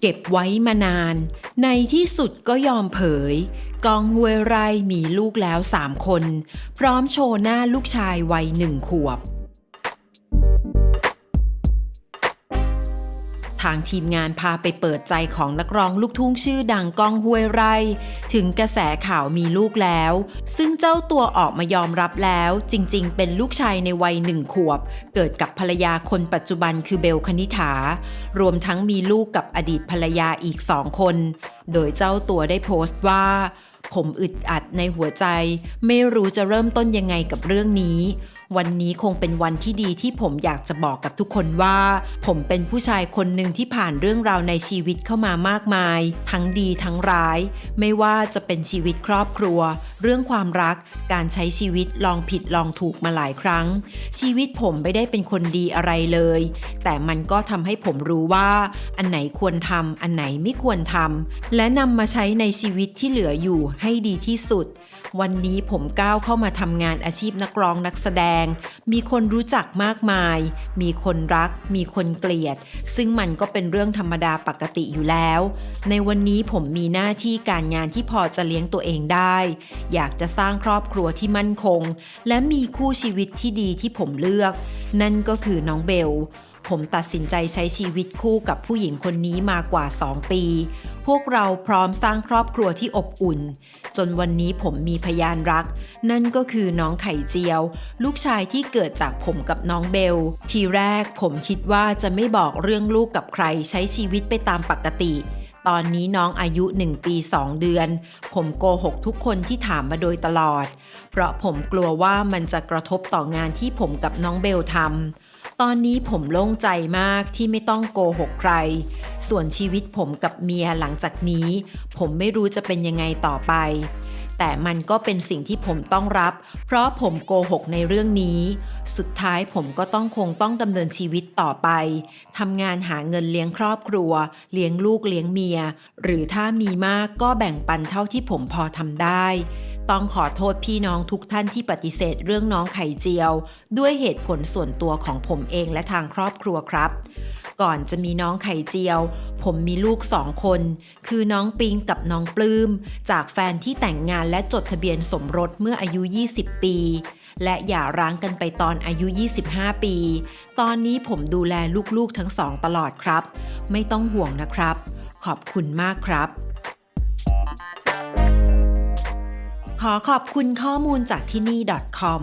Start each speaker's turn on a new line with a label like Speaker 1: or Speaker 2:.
Speaker 1: เก็บไว้มานาน ในที่สุดก็ยอมเผย กองห้วยไร่มีลูกแล้วสามคน พร้อมโชว์หน้าลูกชายวัยหนึ่งขวบ ทางทีมงานพาไปเปิดใจของนักร้องลูกทุ่งชื่อดังก้องห้วยไร่ ถึงกระแสข่าวมีลูกแล้ว ซึ่งเจ้าตัวออกมายอมรับแล้ว จริง ๆ เป็นลูกชายในวัยหนึ่งขวบ เกิดกับภรรยาคนปัจจุบันคือเบลคณิ t ารวมทั้งมีลูกกับอดีตภรรยาอีกสองคน โดยเจ้าตัวได้โพสต์ว่าผมอึดอัดในหัวใจ ไม่รู้จะเริ่มต้นยังไงกับเรื่องนี้ วันนี้คงเป็นวันที่ดีที่ผมอยากจะบอกกับทุกคนว่า ผมเป็นผู้ชายคนหนึ่งที่ผ่านเรื่องราวในชีวิตเข้ามามากมาย ทั้งดีทั้งร้าย ไม่ว่าจะเป็นชีวิตครอบครัว เรื่องความรัก การใช้ชีวิตลองผิดลองถูกมาหลายครั้ง ชีวิตผมไม่ได้เป็นคนดีอะไรเลย แต่มันก็ทำให้ผมรู้ว่า อันไหนควรทำอันไหนไม่ควรทำและนำมาใช้ในชีวิตที่เหลืออยู่ให้ดีที่สุด วันนี้ผมก้าวเข้ามาทำงานอาชีพนักร้องนักแสดงมีคนรู้จักมากมาย มีคนรัก มีคนเกลียด ซึ่งมันก็เป็นเรื่องธรรมดาปกติอยู่แล้ว ในวันนี้ผมมีหน้าที่การงานที่พอจะเลี้ยงตัวเองได้ อยากจะสร้างครอบครัวที่มั่นคง และมีคู่ชีวิตที่ดีที่ผมเลือก นั่นก็คือน้องเบลผมตัดสินใจใช้ชีวิตคู่กับผู้หญิงคนนี้มากว่า 2 ปี พวกเราพร้อมสร้างครอบครัวที่อบอุ่น จนวันนี้ผมมีพยานรัก นั่นก็คือน้องไข่เจียว ลูกชายที่เกิดจากผมกับน้องเบล ทีแรกผมคิดว่าจะไม่บอกเรื่องลูกกับใครใช้ชีวิตไปตามปกติ ตอนนี้น้องอายุ 1 ปี 2 เดือน ผมโกหกทุกคนที่ถามมาโดยตลอด เพราะผมกลัวว่ามันจะกระทบต่องานที่ผมกับน้องเบลทำตอนนี้ผมโล่งใจมากที่ไม่ต้องโกหกใคร ส่วนชีวิตผมกับเมียหลังจากนี้ ผมไม่รู้จะเป็นยังไงต่อไป แต่มันก็เป็นสิ่งที่ผมต้องรับ เพราะผมโกหกในเรื่องนี้ สุดท้ายผมก็ต้องคงต้องดำเนินชีวิตต่อไปทำงานหาเงินเลี้ยงครอบครัว เลี้ยงลูกเลี้ยงเมีย หรือถ้ามีมากก็แบ่งปันเท่าที่ผมพอทำได้ต้องขอโทษพี่น้องทุกท่านที่ปฏิเสธเรื่องน้องไข่เจียว ด้วยเหตุผลส่วนตัวของผมเองและทางครอบครัวครับ ก่อนจะมีน้องไข่เจียว ผมมีลูกสองคน คือน้องปิงกับน้องปลื้ม จากแฟนที่แต่งงานและจดทะเบียนสมรสเมื่ออายุ 20 ปี และหย่าร้างกันไปตอนอายุ 25 ปี ตอนนี้ผมดูแลลูกๆทั้งสองตลอดครับ ไม่ต้องห่วงนะครับ ขอบคุณมากครับขอขอบคุณข้อมูลจากที่นี่ .com